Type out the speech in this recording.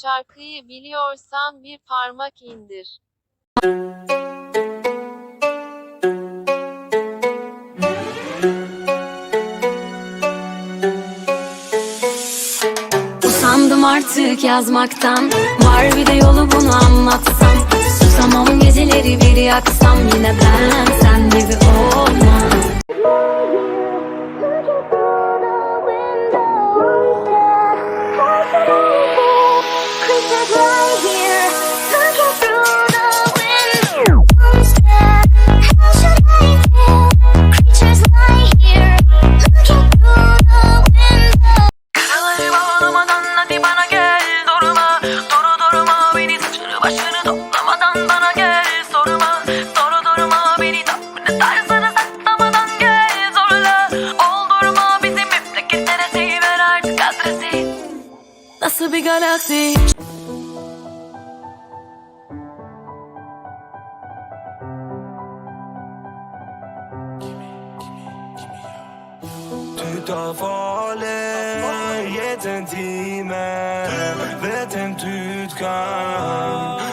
Şarkıyı biliyorsan bir parmak indir. Usandım artık yazmaktan. Var bir de yolu bunu anlatsam. Susamam geceleri bir yaksam. Yine ben sen gibi olmam saçını toplamadan bana gel. Sorma, soru durma Beni tavrını tarzını saklamadan gel. Zorla, oldurma Bizim memleket neresi ver artık adresi. Nasıl bir galaksi? Tu t'as jeden Timer, wird in Tütkan.